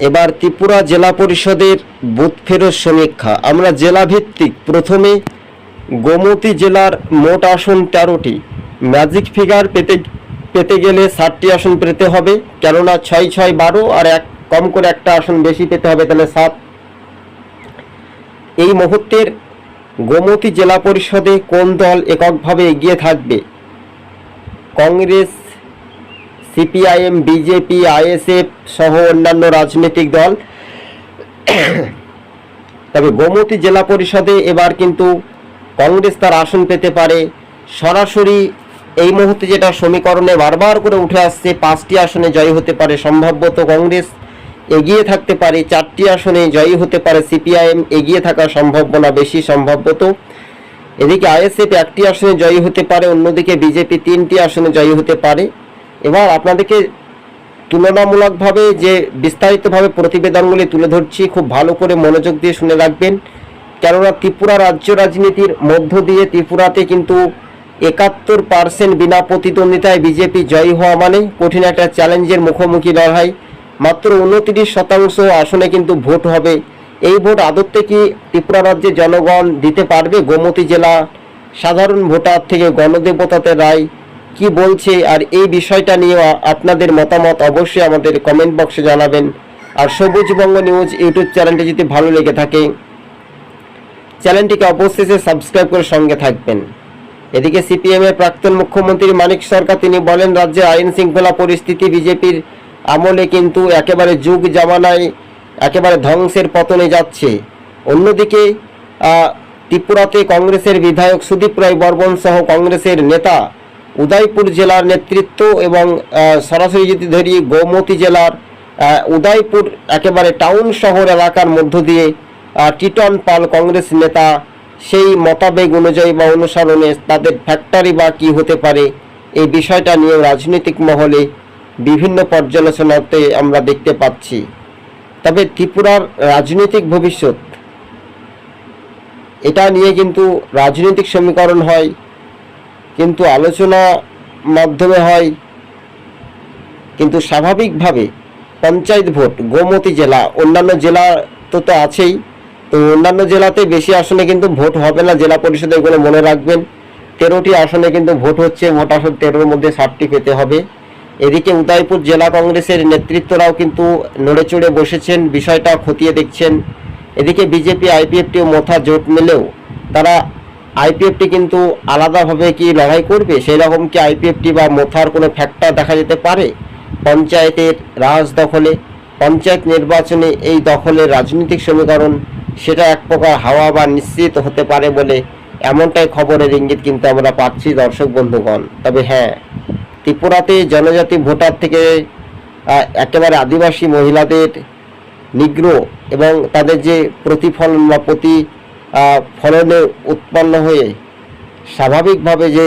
এবার ত্রিপুরা জেলা পরিষদের বুথ ফেরত সমীক্ষা। আমরা জেলা ভিত্তিক প্রথমে গোমতী জেলার মোট আসন তেরোটি। ম্যাজিক ফিগার পেতে পেতে গেলে ষাটটি আসন পেতে হবে। কেননা ছয় ছয় বারো আর এক কম করে একটা আসন বেশি পেতে হবে তাহলে সাত। এই মুহূর্তের গোমতী জেলা পরিষদে কোন দল এককভাবে এগিয়ে থাকবে? কংগ্রেস সিপিআইএম, বিজেপি, আইএসএফ সহ অন্যান্য রাজনৈতিক দল। তবে গোমতী জেলা পরিষদে এবার কিন্তু কংগ্রেস তার আসন পেতে পারে। সরাসরি এই মুহূর্তে যেটা সমীকরণে বারবার করে উঠে আসছে, পাঁচটি আসনে জয়ী হতে পারে সম্ভবত কংগ্রেস, এগিয়ে থাকতে পারে চারটি আসনে জয়ী হতে পারে সিপিআইএম, এগিয়ে থাকার সম্ভাবনা বেশি সম্ভবত এদিকে আইএসএফ একটি আসনে জয়ী হতে পারে, অন্যদিকে বিজেপি তিনটি আসনে জয়ী হতে পারে। এবার আপনাদেরকে তুলনামূলকভাবে যে বিস্তারিতভাবে প্রতিবেদনগুলি তুলে ধরছি, খুব ভালো করে মনোযোগ দিয়ে শুনে রাখবেন। কেননা ত্রিপুরা রাজ্য রাজনীতির মধ্য দিয়ে ত্রিপুরাতে কিন্তু একাত্তর পার্সেন্ট বিনা প্রতিদ্বন্দ্বিতায় বিজেপি জয়ী হওয়া মানে কঠিন একটা চ্যালেঞ্জের মুখোমুখি লড়াই। মাত্র উনত্রিশ শতাংশ আসনে কিন্তু ভোট হবে। এই ভোট আদতে কি ত্রিপুরা রাজ্যের জনগণ দিতে পারবে? গোমতী জেলা সাধারণ ভোটার থেকে গণদেবতাতে রায় কি বলছে আর এই বিষয়টা নিয়ে আপনাদের মতামত অবশ্যই আমাদের কমেন্ট বক্সে জানাবেন। আর সবুজবঙ্গ নিউজ ইউটিউব চ্যানেলটি যদি ভালো লেগে থাকে, চ্যানেলটিকে অবশেষে সাবস্ক্রাইব করে সঙ্গে থাকবেন। এদিকে সিপিএম এর প্রাক্তন মুখ্যমন্ত্রী মানিক সরকার, তিনি বলেন, রাজ্যে আইন শৃঙ্খলা পরিস্থিতি বিজেপির আমলে কিন্তু একেবারে যুগ জামানায় একেবারে ধ্বংসের পতনে যাচ্ছে। অন্যদিকে ত্রিপুরাতে কংগ্রেসের বিধায়ক সুদীপ রায় বর্মন সহ কংগ্রেসের নেতা উদয়পুর জেলার নেতৃত্ব এবং সরাসরি যদি ধরি গোমতী জেলার উদয়পুর একেবারে টাউন শহর এলাকার মধ্য দিয়ে টিটন পাল কংগ্রেস নেতা সেই মতাবেগ অনুযায়ী বা অনুসরণে তাদের ফ্যাক্টরি বা কি হতে পারে এই বিষয়টা নিয়ে রাজনৈতিক মহলে বিভিন্ন পর্যালোচনাতে আমরা দেখতে পাচ্ছি। তবে ত্রিপুরার রাজনৈতিক ভবিষ্যৎ, এটা নিয়ে কিন্তু রাজনৈতিক সমীকরণ হয়। কিন্তু আলোচনা মাধ্যমে হয়। কিন্তু স্বাভাবিকভাবে পঞ্চায়েত ভোট, গোমতী জেলা, অন্যান্য জেলা তো তো আছেই। তো অন্যান্য জেলাতে বেশি আসনে কিন্তু ভোট হবে না, জেলা পরিষদে এগুলো মনে রাখবেন। তেরোটি আসনে কিন্তু ভোট হচ্ছে, মোট আসন তেরোর মধ্যে ষাটটি পেতে হবে। এদিকে উদয়পুর জেলা কংগ্রেসের নেতৃত্বরাও কিন্তু নড়ে চড়ে বসেছেন, বিষয়টা খতিয়ে দেখছেন। এদিকে বিজেপি আইপিএফটিও মোথা জোট মিলেও তারা আইপিএফটি কিন্তু আলাদাভাবে কি লড়াই করবে? সেই রকম কি আইপিএফটি বা মোথার কোনো ফ্যাক্টর দেখা যেতে পারে? পঞ্চায়েতের রাজ দখলে পঞ্চায়েত নির্বাচনে এই দখলের রাজনৈতিক সমীকরণ, সেটা এক প্রকার হাওয়া বা নিশ্চিত হতে পারে বলে এমনটাই খবরের ইঙ্গিত কিন্তু আমরা পাচ্ছি দর্শক বন্ধুগণ। তবে হ্যাঁ ত্রিপুরাতে জনজাতি ভোটার থেকে একেবারে আদিবাসী মহিলাদের নিগ্রহ এবং তাদের যে প্রতিফলন বা প্রতি ফলনে উৎপন্ন হয়ে স্বাভাবিকভাবে যে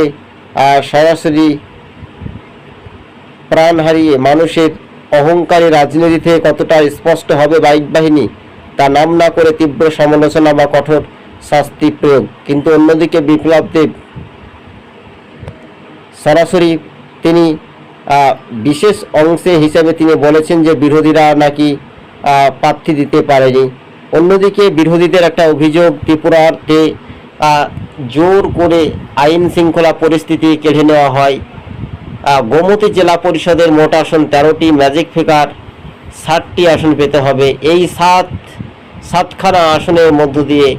সরাসরি প্রাণ হারিয়ে মানুষের অহংকারী রাজনীতি থেকে কতটা স্পষ্ট হবে বাইক বাহিনী, তা নাম না করে তীব্র সমালোচনা বা কঠোর শাস্তি প্রয়োগ। কিন্তু অন্যদিকে বিপ্লব দেব সরাসরি তিনি বিশেষ অংশে হিসেবে তিনি বলেছেন যে বিরোধীরা নাকি প্রার্থী দিতে পারেনি। অন্যদিকে বিরোধীদের একটা অভিযোগ, ত্রিপুরাতে জোর করে আইন শৃঙ্খলা পরিস্থিতি কেড়ে নেওয়া হয়। গোমতী জেলা পরিষদের মোট আসন তেরোটি, ম্যাজিক ফিগার ষাটটি আসন পেতে হবে। এই সাত, সাতখানা আসনের মধ্য দিয়ে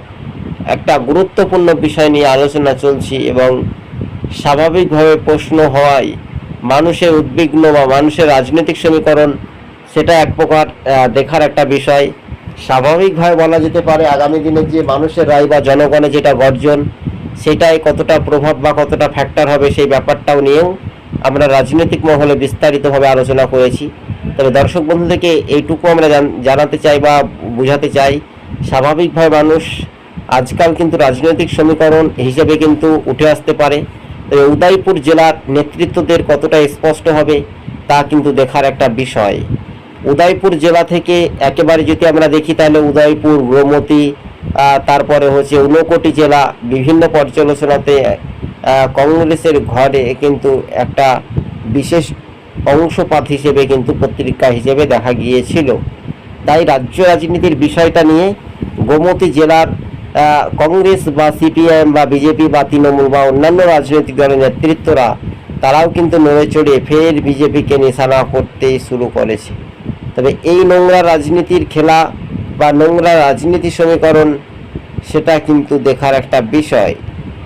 একটা গুরুত্বপূর্ণ বিষয় নিয়ে আলোচনা চলছে এবং স্বাভাবিকভাবে প্রশ্ন হওয়ায় মানুষের উদ্বিগ্ন বা মানুষের রাজনৈতিক সমীকরণ, সেটা এক প্রকার দেখার একটা বিষয়। স্বাভাবিকভাবে বলা যেতে পারে আগামী দিনে যে মানুষের রায় বা জনগণের যেটা গর্জন, সেটাই কতটা প্রভাব বা কতটা ফ্যাক্টর হবে সেই ব্যাপারটাও নিয়েও আমরা রাজনৈতিক মহলে বিস্তারিতভাবে আলোচনা করেছি। তবে দর্শক বন্ধুদেরকে এইটুকু আমরা জানাতে চাই বা বোঝাতে চাই, স্বাভাবিকভাবে মানুষ আজকাল কিন্তু রাজনৈতিক সমীকরণ হিসেবে কিন্তু উঠে আসতে পারে। তবে উদয়পুর জেলার নেতৃত্বদের কতটা স্পষ্ট হবে তা কিন্তু দেখার একটা বিষয়। উদয়পুর জেলা থেকে একেবারে যদি আমরা দেখি, তাহলে উদয়পুর, গোমতী তারপরে হচ্ছে ঊনকোটি জেলা বিভিন্ন পর্যালোচনাতে কংগ্রেসের ঘরে কিন্তু একটা বিশেষ অংশপাত হিসেবে কিন্তু পত্রিকা হিসেবে দেখা গিয়েছিল। তাই রাজ্য রাজনীতির বিষয়টা নিয়ে গোমতী জেলার কংগ্রেস বা সিপিএম বা বিজেপি বা তৃণমূল বা অন্যান্য রাজনৈতিক দলের নেতৃত্বরা, তারাও কিন্তু নড়ে চড়ে ফের বিজেপিকে নিশানা করতে শুরু করেছে। তবে এই নোংরা রাজনীতির খেলা বা নোংরা রাজনীতি সমীকরণ, সেটা কিন্তু দেখার একটা বিষয়।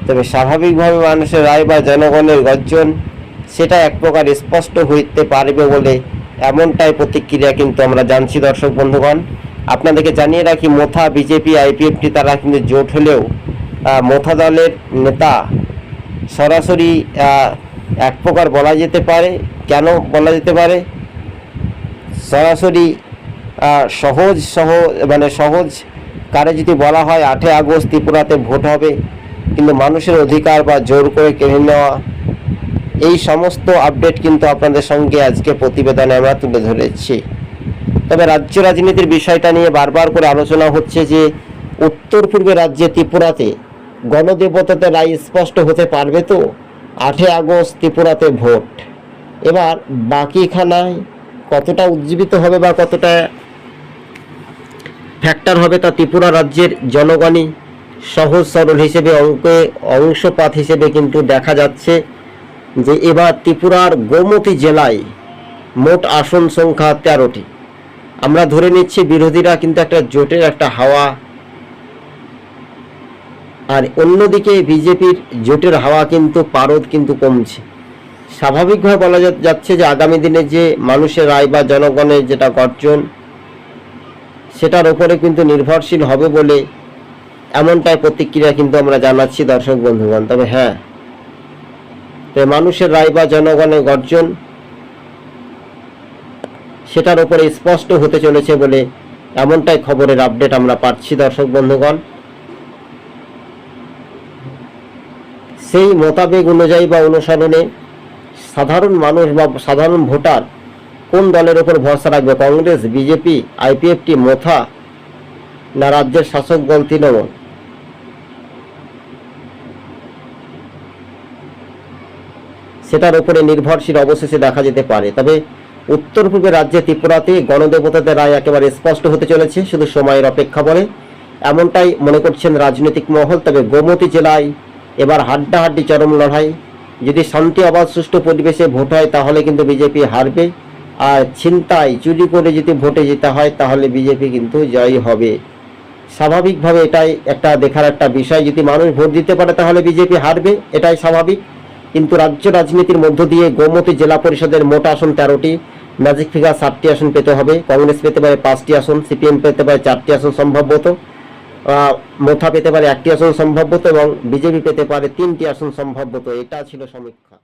তবে স্বাভাবিকভাবে মানুষের রায় বা জনগণের গর্জন, সেটা এক প্রকার স্পষ্ট হইতে পারবে বলে এমনটাই প্রতিক্রিয়া কিন্তু আমরা জানছি দর্শক বন্ধুগণ। আপনাদেরকে জানিয়ে রাখি, মোথা বিজেপি আইপিএফটি তারা কিন্তু জোট হলেও মোথা দলের নেতা সরাসরি এক প্রকার বলা যেতে পারে। কেন বলা যেতে পারে? সরাসরি সহজ, সহ মানে সহজ কারে যদি বলা হয় আটই আগস্ট ত্রিপুরাতে ভোট হবে, কিন্তু মানুষের অধিকার বা জোর করে কেড়ে নেওয়া, এই সমস্ত আপডেট কিন্তু আপনাদের সঙ্গে আজকে প্রতিবেদনে আমরা তুলে ধরেছি। তবে রাজ্য রাজনীতির বিষয়টা নিয়ে বারবার করে আলোচনা হচ্ছে যে, উত্তর পূর্বে রাজ্যে ত্রিপুরাতে গণদেবতাতে রায় স্পষ্ট হতে পারবে তো? আটই আগস্ট ত্রিপুরাতে ভোট। এবার বাকিখানায় কতটা উজ্জীবিত হবে বা কতটা ফ্যাক্টর হবে তা ত্রিপুরা রাজ্যের জনগণই সহজ সরল হিসেবে অঙ্কে অংশপাত হিসেবে কিন্তু দেখা যাচ্ছে যে এবার ত্রিপুরার গোমতী জেলায় মোট আসন সংখ্যা তেরোটি। আমরা ধরে নিচ্ছি বিরোধীরা কিন্তু একটা জোটের একটা হাওয়া আর অন্যদিকে বিজেপির জোটের হাওয়া কিন্তু পারদ কিন্তু কমছে। স্বাভাবিকভাবে বলা যাচ্ছে যে আগামী দিনে যে মানুষের রায় বা জনগণের যেটা গর্জন, সেটার ওপরে কিন্তু নির্ভরশীল হবে বলে এমনটাই প্রতিক্রিয়া কিন্তু আমরা জানাচ্ছি দর্শক বন্ধুগণ। তবে হ্যাঁ তো মানুষের রায় বা জনগণের গর্জন, সেটার ওপরে স্পষ্ট হতে চলেছে বলে এমনটাই খবরের আপডেট আমরা পাচ্ছি দর্শক বন্ধুগণ। সেই মোতাবেক অনুযায়ী বা অনুসরণে সাধারণ মানুষ বা সাধারণ ভোটার কোন দলের ওপর ভরসা রাখবে? কংগ্রেস, বিজেপি আইপিএফটি মোথা না রাজ্যের শাসক দল তৃণমূল? সেটার উপরে নির্ভরশীল অবশেষে দেখা যেতে পারে। তবে উত্তর পূর্বে রাজ্যে ত্রিপুরাতে গণদেবতাদের রায় একেবারে স্পষ্ট হতে চলেছে। শুধু সময়ের অপেক্ষা বলে এমনটাই মনে করছেন রাজনৈতিক মহল। তবে গোমতী জেলায় এবার হাড্ডাহাড্ডি চরম লড়াই। যদি শান্তি অবাধ সুষ্ঠু পরিবেশে ভোট হয়, তাহলে কিন্তু বিজেপি হারবে। আর ছিনতাই, চুরি করে যদি ভোটে যেতে হয়, তাহলে বিজেপি কিন্তু জয়ী হবে। স্বাভাবিকভাবে এটাই একটা দেখার একটা বিষয়। যদি মানুষ ভোট দিতে পারে, তাহলে বিজেপি হারবে। এটাই স্বাভাবিক। কিন্তু রাজ্য রাজনীতির মধ্য দিয়ে গোমতী জেলা পরিষদের মোট আসন তেরোটি, ম্যাজিক ফিগার সাতটি আসন পেতে হবে। কংগ্রেস পেতে পারে পাঁচটি আসন, সিপিএম পেতে পারে চারটি আসন সম্ভবত। মোথা পেতে পারে একটি আসন সম্ভবত এবং বিজেপি পেতে পারে তিনটি আসন সম্ভবত এটা ছিল সমীক্ষা।